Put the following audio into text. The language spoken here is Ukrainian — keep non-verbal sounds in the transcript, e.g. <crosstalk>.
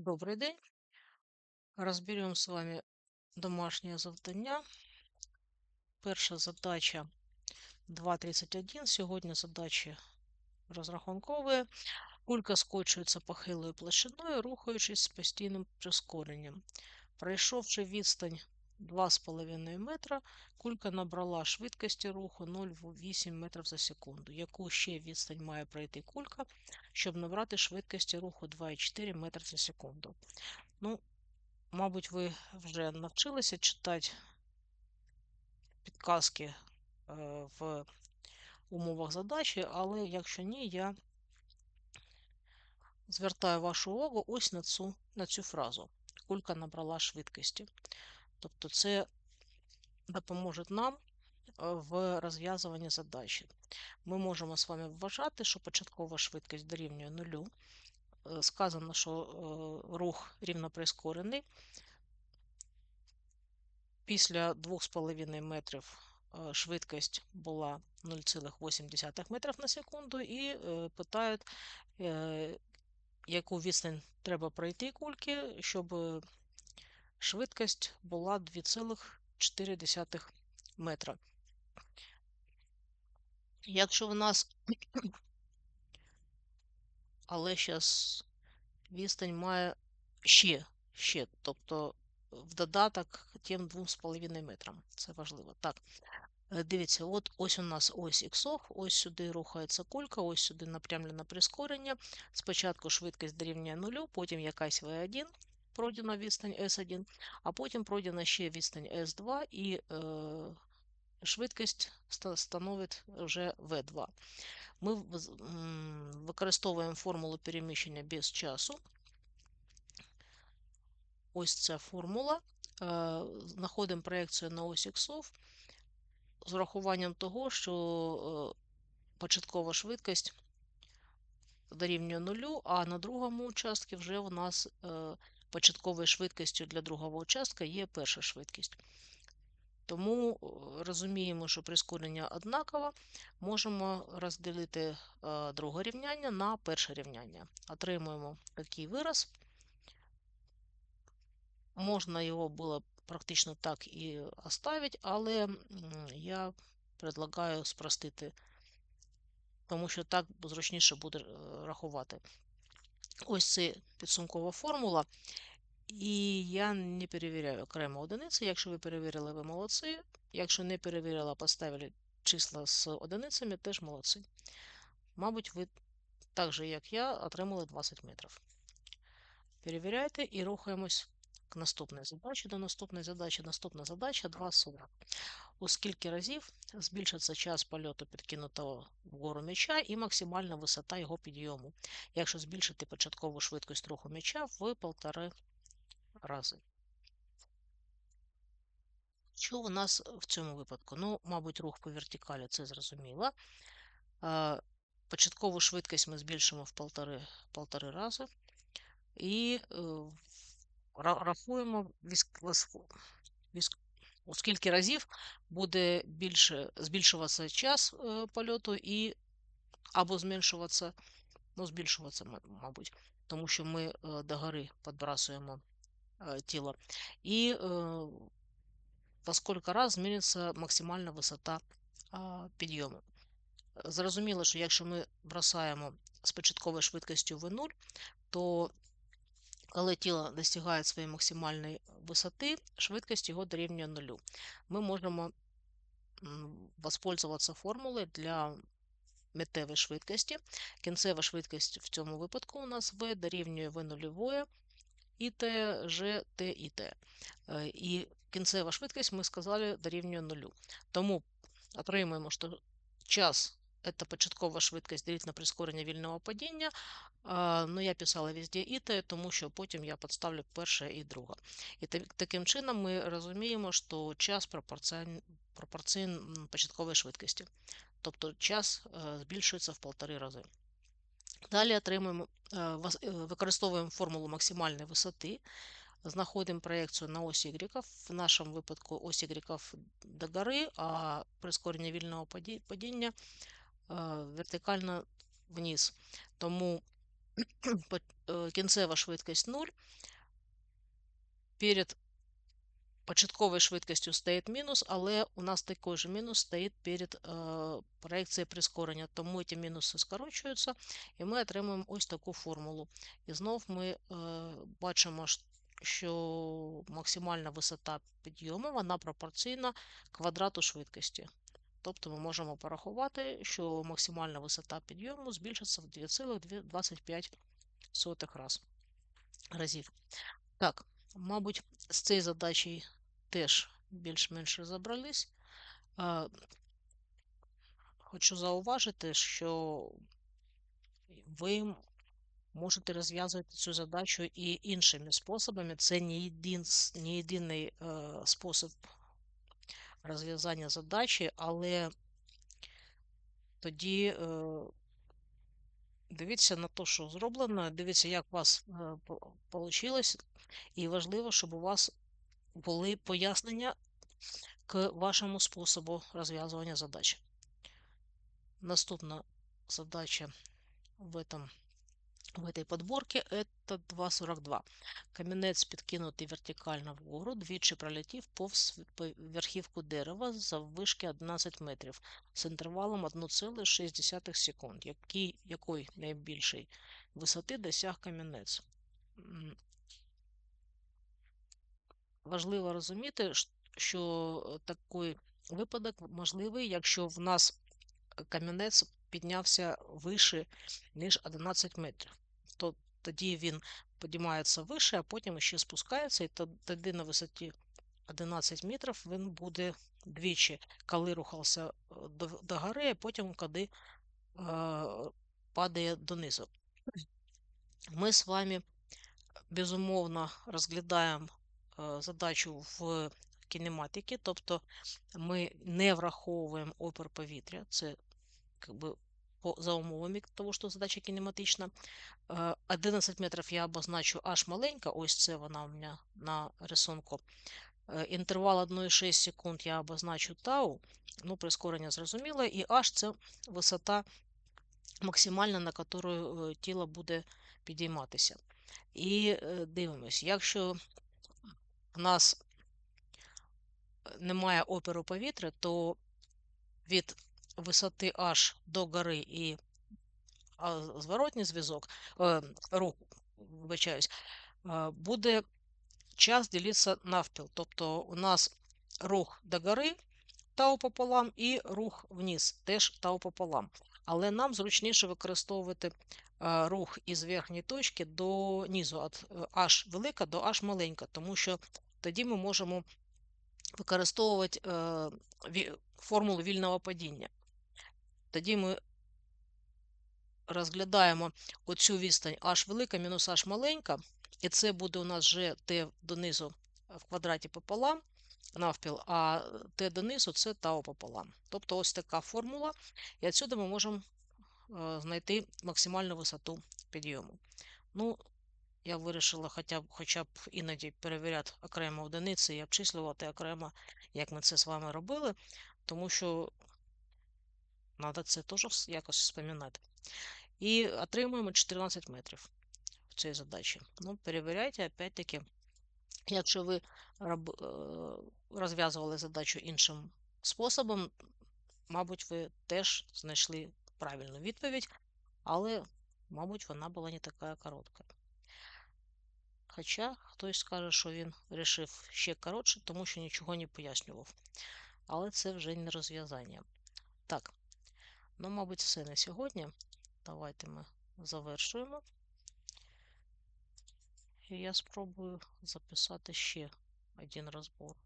Добрий день. Разберем з вами домашнее завдання. Перша задача 2.31. Сьогодні задачі розрахункові. Кулька скочується похилою площиною, рухаючись з постійним прискоренням. Пройшовши відстань 2,5 метра, кулька набрала швидкості руху 0,8 метрів за секунду. Яку ще відстань має пройти кулька, щоб набрати швидкості руху 2,4 метра за секунду? Ну, Мабуть, ви вже навчилися читати підказки е, в умовах задачі, але якщо ні, я звертаю вашу увагу ось на цю, на цю фразу. Кулька набрала швидкості. Тобто це допоможе нам е, в розв'язуванні задачі. Ми можемо з вами вважати, що початкова швидкість дорівнює нулю. Е, сказано, що е, рух рівноприскорений. Після 2,5 метрів швидкість була 0,8 метрів на секунду, і питають, яку відстань треба пройти кульки, щоб швидкість була 2,4 метра. Якщо в нас, <clears throat> але зараз відстань має ще, ще, тобто в додаток тим 2,5 метрам. Це важливо. Так, е, дивіться, от ось у нас ось іксов, ось сюди рухається кулька, ось сюди напрямлене прискорення. Спочатку швидкість дорівнює нулю, потім якась V1, пройдена відстань S1, а потім пройдена ще відстань S2 і е, швидкість становить вже V2. Ми використовуємо формулу переміщення без часу. Ось ця формула. Е, знаходимо проекцію на ось іксов з урахуванням того, що е, початкова швидкість дорівнює нулю, а на другому участку вже у нас е, початковою швидкістю для другого участка є перша швидкість. Тому розуміємо, що прискорення однаково, можемо розділити друге рівняння на перше рівняння. Отримуємо такий вираз. Можна його було практично так і оставити, але я предлагаю спростити, тому що так зручніше буде е, рахувати. Ось це підсумкова формула. І я не перевіряю окремо одиниці. Якщо ви перевірили, ви молодці. Якщо не перевірила, поставили числа з одиницями, теж молодці. Мабуть, ви так же, як я, отримали 20 метрів. Перевіряйте і рухаємось к наступній задачі. До наступної задачі. Наступна задача 2.40. У скільки разів збільшиться час польоту підкинутого вгору м'яча і максимальна висота його підйому, якщо збільшити початкову швидкість руху м'яча в полтори рази. Що у нас в цьому випадку? Ну, мабуть, рух по вертикалі, це зрозуміло. Початкову швидкість ми збільшимо в полтори, полтори рази. І е, рахуємо, у скільки разів буде більше збільшуватися час е, польоту і або зменшуватися, ну, збільшуватися, мабуть, тому що ми е, до гори підбрасуємо е, тіло. І во скільки раз зміниться максимальна висота підйому. Зрозуміло, що якщо ми бросаємо з початковою швидкістю V0, то коли тіло досягає своєї максимальної висоти, швидкість його дорівнює нулю. Ми можемо воспользуватися формулою для метевої швидкості. Кінцева швидкість в цьому випадку у нас V дорівнює V нульової і Т, Ж, Т і Т. Е, і кінцева швидкість, ми сказали, дорівнює нулю. Тому отримуємо, що час это початкова швидкість делить на прискорення вільного падіння. Ну, я писала везде і те, тому що потім я підставлю перше і друге. І таким чином ми розуміємо, що час пропорційний початкової швидкості. Тобто час е, збільшується в полтори рази. Далі отримуємо, е, е, використовуємо формулу максимальної висоти, знаходимо проєкцію на ось Y, в нашому випадку ось Y до гори, а прискорення вільного падіння вертикально вниз. Тому кінцева швидкість 0. Перед початковою швидкістю стоїть мінус, але у нас такий же мінус стоїть перед е, проекцією прискорення, тому ці мінуси скорочуються, і ми отримуємо ось таку формулу. І знов ми е, бачимо, що максимальна висота підйому вона пропорційна квадрату швидкості. Тобто ми можемо порахувати, що максимальна висота підйому збільшиться в 2,25 раз, разів. Так, мабуть, з цією задачею теж більш-менш розібрались. Хочу зауважити, що ви можете розв'язувати цю задачу і іншими способами. Це не, єдиний е, спосіб розв'язання задачі, але тоді е, дивіться на те, що зроблено, дивіться, як у вас вийшло, і важливо, щоб у вас були пояснення к вашому способу розв'язування задач. Наступна задача в этом в этой подборке это 2.42. Камінець підкинутий вертикально вгору, двічі пролетів повз верхівку дерева за вишки 11 метрів з інтервалом 1,6 секунд. Який, якої найбільшої висоти досяг камінець? Важливо розуміти, що такий випадок можливий, якщо в нас камінець піднявся вище, ніж 11 метрів. То тоді він піднімається вище, а потім ще спускається, і тоді на висоті 11 метрів він буде двічі, коли рухався е, до, до гори, а потім коли е, падає донизу. Ми з вами безумовно розглядаємо е, задачу в кінематики, тобто ми не враховуємо опір повітря. Це как бы за умовами того, що задача кінематична. 11 метрів я обозначу аж маленька, ось це вона у мене на рисунку. Інтервал 1,6 секунд я обозначу тау, ну, прискорення зрозуміло, і аж це висота максимальна, на яку тіло буде підійматися. І дивимось, якщо в нас немає оперу повітря, то від висоти H до гори і зворотній зв'язок, е, рух, вибачаюсь, е, буде час ділитися навпіл. Тобто у нас рух до гори тау пополам і рух вниз теж тау пополам. Але нам зручніше використовувати е, рух із верхньої точки до низу, від H велика до H маленька, тому що тоді ми можемо використовувати формулу вільного падіння. Тоді ми розглядаємо оцю відстань h велика мінус h маленька, і це буде у нас вже t донизу в квадраті пополам, навпіл, а t донизу це тау пополам. Тобто ось така формула, і відсюди ми можемо е, знайти максимальну висоту підйому. Ну, я вирішила хоча б хоча б іноді перевіряти окремо одиниці і обчислювати окремо, як ми це з вами робили, тому що Надо це теж якось вспоминати. І отримуємо 14 метрів в цій задачі. Ну, перевіряйте, опять-таки, якщо ви розв'язували задачу іншим способом, мабуть, ви теж знайшли правильну відповідь, але, мабуть, вона була не така коротка. Хоча хтось скаже, що він вирішив ще коротше, тому що нічого не пояснював. Але це вже не розв'язання. Так. Ну, мабуть, все на сьогодні. Давайте ми завершуємо. І я спробую записати ще один розбор.